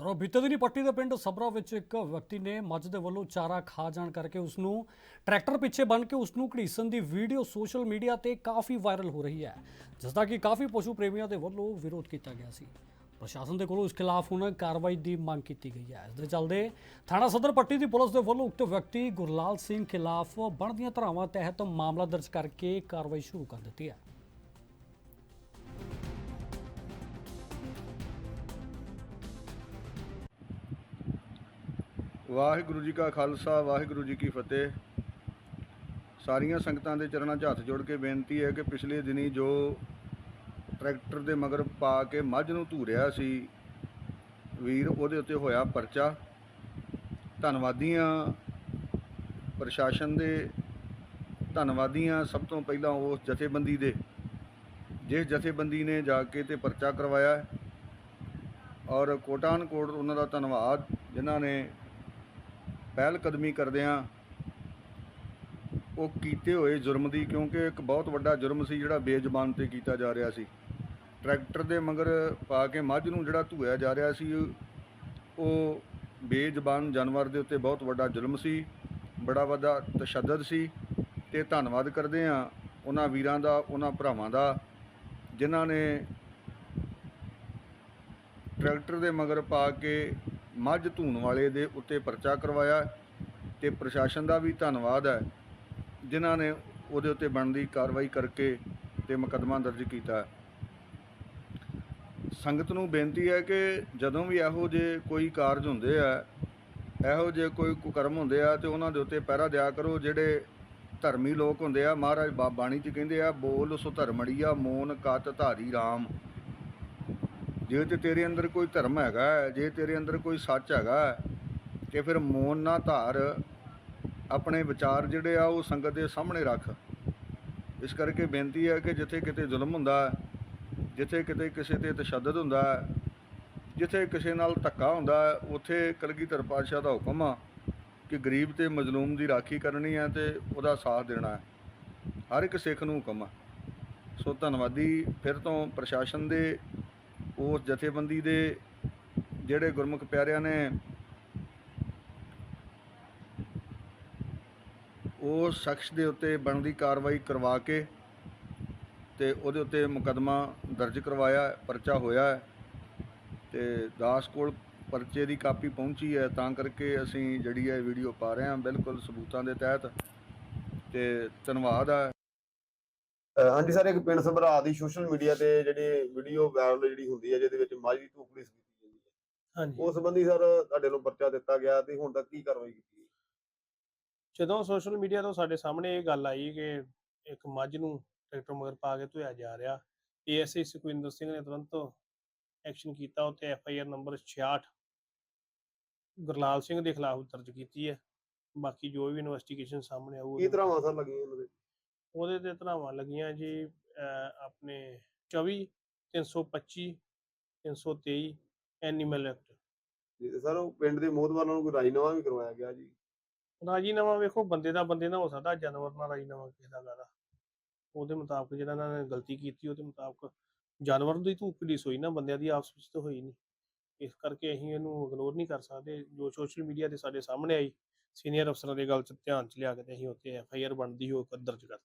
ਉਧਰੋਂ ਬੀਤੇ ਦਿਨੀ ਪੱਟੀ ਦੇ ਪਿੰਡ ਸਬਰਾ ਵਿੱਚ ਇੱਕ ਵਿਅਕਤੀ ਨੇ ਮੱਝ ਦੇ ਵੱਲੋਂ ਚਾਰਾ ਖਾ ਜਾਣ ਕਰਕੇ ਉਸ ਨੂੰ ਟਰੈਕਟਰ ਪਿੱਛੇ ਬੰਨ ਕੇ ਉਸ ਨੂੰ ਘੜੀਸਣ ਦੀ ਵੀਡੀਓ ਸੋਸ਼ਲ ਮੀਡੀਆ ਤੇ ਕਾਫੀ ਵਾਇਰਲ ਹੋ ਰਹੀ ਹੈ, ਜਿਸ ਦਾ ਕਿ ਕਾਫੀ ਪਸ਼ੂ ਪ੍ਰੇਮੀਆਂ ਦੇ ਵੱਲੋਂ ਵਿਰੋਧ ਕੀਤਾ ਗਿਆ ਸੀ। ਪ੍ਰਸ਼ਾਸਨ ਦੇ ਕੋਲੋਂ ਇਸ ਖਿਲਾਫ ਹੁਣ ਕਾਰਵਾਈ ਦੀ ਮੰਗ ਕੀਤੀ ਗਈ ਹੈ। ਇਸ ਦੇ ਚੱਲਦੇ ਥਾਣਾ ਸਦਰ ਪੱਟੀ ਦੀ ਪੁਲਿਸ ਦੇ ਵੱਲੋਂ ਉਕਤ ਵਿਅਕਤੀ ਗੁਰਲਾਲ ਸਿੰਘ ਖਿਲਾਫ ਬਣਦੀਆਂ ਧਾਰਾਵਾਂ ਤਹਿਤ ਮਾਮਲਾ ਦਰਜ ਕਰਕੇ ਕਾਰਵਾਈ ਸ਼ੁਰੂ ਕਰ ਦਿੱਤੀ ਹੈ। ਵਾਹਿਗੁਰੂ ਜੀ ਕਾ ਖਾਲਸਾ, ਵਾਹਿਗੁਰੂ ਜੀ ਕੀ ਫਤਿਹ। ਸਾਰੀਆਂ ਸੰਗਤਾਂ ਦੇ ਚਰਨਾਂ 'ਚ ਹੱਥ ਜੋੜ ਕੇ ਬੇਨਤੀ ਹੈ ਕਿ ਪਿਛਲੇ ਦਿਨੀ ਜੋ ਟਰੈਕਟਰ ਦੇ ਮਗਰ ਪਾ ਕੇ ਮੱਝ ਨੂੰ ਧੂਰਿਆ ਸੀ, ਵੀਰ ਉਹਦੇ ਉੱਤੇ ਹੋਇਆ ਪਰਚਾ। ਧੰਨਵਾਦੀਆਂ ਪ੍ਰਸ਼ਾਸਨ ਦੇ, ਧੰਨਵਾਦੀਆਂ ਸਭ ਤੋਂ ਪਹਿਲਾਂ ਉਸ ਜਥੇਬੰਦੀ ਦੇ, ਜਿਸ ਜਥੇਬੰਦੀ ਨੇ ਜਾ ਕੇ ਤੇ ਪਰਚਾ ਕਰਵਾਇਆ। ਔਰ ਕੋਟਾਨ ਕੋਟ ਉਹਨਾਂ ਦਾ ਧੰਨਵਾਦ, ਜਿਨ੍ਹਾਂ ਨੇ ਪਹਿਲ ਕਦਮੀ ਕਰਦਿਆਂ ਉਹ ਕੀਤੇ ਹੋਏ ਜੁਰਮ ਦੀ, ਕਿਉਂਕਿ ਇੱਕ ਬਹੁਤ ਵੱਡਾ ਜੁਰਮ ਸੀ ਜਿਹੜਾ ਬੇਜ਼ਬਾਨ ਤੇ ਕੀਤਾ ਜਾ ਰਿਹਾ ਸੀ। ਟਰੈਕਟਰ ਦੇ ਮਗਰ ਪਾ ਕੇ ਮੱਝ ਨੂੰ ਜਿਹੜਾ ਧੂਇਆ ਜਾ ਰਿਹਾ ਸੀ, ਉਹ ਬੇਜ਼ਬਾਨ ਜਾਨਵਰ ਦੇ ਉੱਤੇ ਬਹੁਤ ਵੱਡਾ ਜ਼ੁਲਮ ਸੀ, ਬੜਾ ਵੱਡਾ ਤਸ਼ੱਦਦ ਸੀ ਤੇ ਧੰਨਵਾਦ ਕਰਦੇ ਆ ਉਹਨਾਂ ਵੀਰਾਂ ਦਾ, ਉਹਨਾਂ ਭਰਾਵਾਂ ਦਾ, ਜਿਨ੍ਹਾਂ ਨੇ ਟਰੈਕਟਰ ਦੇ ਮਗਰ ਪਾ ਕੇ ਮੱਝ ਧੂਣ ਵਾਲੇ ਦੇ ਉੱਤੇ ਪਰਚਾ ਕਰਵਾਇਆ ਤੇ ਪ੍ਰਸ਼ਾਸਨ ਦਾ ਵੀ ਧੰਨਵਾਦ ਹੈ, ਜਿਨ੍ਹਾਂ ਨੇ ਉਹਦੇ ਉੱਤੇ ਬਣਦੀ ਕਾਰਵਾਈ ਕਰਕੇ ਤੇ ਮੁਕੱਦਮਾ ਦਰਜ ਕੀਤਾ। ਸੰਗਤ ਨੂੰ ਬੇਨਤੀ ਹੈ ਕਿ ਜਦੋਂ ਵੀ ਇਹੋ ਜਿਹੇ ਕੋਈ ਕਾਰਜ ਹੁੰਦੇ ਆ, ਇਹੋ ਜਿਹੇ ਕੋਈ ਕੁਕਰਮ ਹੁੰਦੇ ਆ ਤੇ ਉਹਨਾਂ ਦੇ ਉੱਤੇ ਪਹਿਰਾ ਦਿਆ ਕਰੋ, ਜਿਹੜੇ ਧਰਮੀ ਲੋਕ ਹੁੰਦੇ ਆ, ਮਹਾਰਾਜ ਬਾਣੀ 'ਚ ਕਹਿੰਦੇ ਆ, ਬੋਲ ਸੋ ਧਰਮੜੀਆ, ਮੋਨ ਕਤ ਧਾਰੀ RAM ਜੇ ਤੇ ਤੇਰੇ ਅੰਦਰ ਕੋਈ ਧਰਮ ਹੈਗਾ ਜੇ ਤੇਰੇ ਅੰਦਰ ਕੋਈ ਸੱਚ ਹੈਗਾ ਹੈ, ਤੇ ਫਿਰ ਮੋਨ ਨਾ ਧਾਰ ਆਪਣੇ ਵਿਚਾਰ ਜਿਹੜੇ ਆ ਉਹ ਸੰਗਤ ਦੇ ਸਾਹਮਣੇ ਰੱਖ। ਇਸ ਕਰਕੇ ਬੇਨਤੀ ਹੈ ਕਿ ਜਿੱਥੇ ਕਿਤੇ ਜ਼ੁਲਮ ਹੁੰਦਾ ਜਿੱਥੇ ਕਿਤੇ ਕਿਸੇ ਤੇ ਤਸ਼ੱਦਦ ਹੁੰਦਾ ਜਿੱਥੇ ਕਿਸੇ ਨਾਲ ਧੱਕਾ ਹੁੰਦਾ ਹੈ, ਉੱਥੇ ਕਲਗੀਧਰ ਪਾਤਸ਼ਾਹ ਦਾ ਹੁਕਮ ਆ ਕਿ ਗਰੀਬ ਤੇ ਮਜ਼ਲੂਮ ਦੀ ਰਾਖੀ ਕਰਨੀ ਹੈ ਤੇ ਉਹਦਾ ਸਾਥ ਦੇਣਾ। ਹੈ ਹਰ ਇੱਕ ਸਿੱਖ ਨੂੰ ਹੁਕਮ ਆ। ਸੋ ਧੰਨਵਾਦੀ ਫਿਰ ਤੋਂ ਪ੍ਰਸ਼ਾਸਨ ਦੇ ਉਸ ਜਥੇਬੰਦੀ ਦੇ ਜਿਹੜੇ ਗੁਰਮੁਖ ਪਿਆਰਿਆਂ ਨੇ ਉਸ ਸ਼ਖਸ ਦੇ ਉੱਤੇ ਬਣਦੀ ਕਾਰਵਾਈ ਕਰਵਾ ਕੇ ਤੇ ਉਹਦੇ ਉੱਤੇ ਮੁਕੱਦਮਾ ਦਰਜ ਕਰਵਾਇਆ, ਪਰਚਾ ਹੋਇਆ ਹੈ ਤੇ ਦਾਸ ਕੋਲ ਪਰਚੇ ਦੀ ਕਾਪੀ ਪਹੁੰਚੀ ਹੈ, ਤਾਂ ਕਰਕੇ ਅਸੀਂ ਜਿਹੜੀ ਹੈ ਵੀਡੀਓ ਪਾ ਰਹੇ ਹਾਂ, ਬਿਲਕੁਲ ਸਬੂਤਾਂ ਦੇ ਤਹਿਤ ਤੇ ਧੰਨਵਾਦ ਹੈ। ਹਾਂਜੀ ਸਰ ਇੱਕ ਪਿੰਡ ਸਭਰਾ ਦੀ ਸੋਸ਼ਲ ਮੀਡੀਆ ਤੇ ਜਿਹੜੀ ਵੀਡੀਓ ਵਾਇਰਲ ਜਿਹੜੀ ਹੁੰਦੀ ਹੈ ਜਿਹਦੇ ਵਿੱਚ ਮਾਝ ਦੀ ਧੂਪੜੀ ਕੀਤੀ ਜਾਂਦੀ ਹੈ ਹਾਂਜੀ। ਉਸ ਸੰਬੰਧੀ ਸਰ ਤੁਹਾਡੇ ਨੂੰ ਪਰਚਾ ਦਿੱਤਾ ਗਿਆ ਤੇ ਹੁਣ ਤੱਕ ਕੀ ਕਾਰਵਾਈ ਕੀਤੀ ਜਦੋਂ ਸੋਸ਼ਲ ਮੀਡੀਆ ਤੋਂ ਸਾਡੇ ਸਾਹਮਣੇ ਇਹ ਗੱਲ ਆਈ ਕਿ ਇੱਕ ਮੱਝ ਨੂੰ ਟਰੈਕਟਰ ਮਗਰ ਪਾ ਕੇ ਧੋਇਆ ਜਾ ਰਿਹਾ ਏਐਸਆਈ ਸੁਖਵਿੰਦਰ ਸਿੰਘ ਨੇ ਤੁਰੰਤ ਐਕਸ਼ਨ ਕੀਤਾ ਉੱਤੇ F I R number 66 Gurlal Singh ਦੇ ਖਿਲਾਫ ਦਰਜ ਕੀਤੀ ਹੈ। ਬਾਕੀ ਜੋ ਵੀ ਇਨਵੈਸਟੀਗੇਸ਼ਨ ਸਾਹਮਣੇ ਆਊ ਕੀ ਤਰ੍ਹਾਂ ਸਰ ਲੱਗੀਆਂ ਇਹਨਾਂ ਦੇ? ਉਹਦੇ ਤੇ ਧਰਾਵਾਂ ਲੱਗੀਆਂ ਜੀ ਆਪਣੇ 24 325 323 ਐਨੀਮਲ ਐਕਟ। ਜੀ ਸਰ ਉਹ ਪਿੰਡ ਦੇ ਮੋਹਦਵਾਰਾਂ ਨੂੰ ਕੋਈ ਰਾਜੀਨਾਮਾ ਵੀ ਕਰਵਾਇਆ ਗਿਆ ਜੀ? ਰਾਜੀਨਾਮਾ ਵੇਖੋ ਬੰਦੇ ਦਾ ਬੰਦੇ ਨਾਲ ਹੋ ਸਕਦਾ ਜਾਨਵਰ ਨਾਲ ਰਾਜੀਨਾਮਾ ਕਿਸੇ ਦਾ ਕਾਹਦਾ ਉਹਦੇ ਮੁਤਾਬਕ ਜਿਹੜਾ ਇਹਨਾਂ ਨੇ ਗਲਤੀ ਕੀਤੀ ਉਹਦੇ ਮੁਤਾਬਕ ਜਾਨਵਰ ਦੀ ਧੂਪ ਪੁਲਿਸ ਹੋਈ ਨਾ ਬੰਦਿਆਂ ਦੀ ਆਪਸ ਵਿੱਚ ਤਾਂ ਹੋਈ ਨਹੀਂ। ਇਸ ਕਰਕੇ ਅਸੀਂ ਇਹਨੂੰ ਇਗਨੋਰ ਨਹੀਂ ਕਰ ਸਕਦੇ। ਜੋ ਸੋਸ਼ਲ ਮੀਡੀਆ ਤੇ ਸਾਡੇ ਸਾਹਮਣੇ ਆਈ ਸੀਨੀਅਰ ਅਫਸਰਾਂ ਦੇ ਗੱਲ ਚ ਧਿਆਨ ਚ ਲਿਆ ਕੇ ਤੇ ਅਸੀਂ ਉੱਤੇ ਐਫ ਆਈ ਆਰ ਬਣਦੀ ਹੋ ਦਰਜ ਕਰ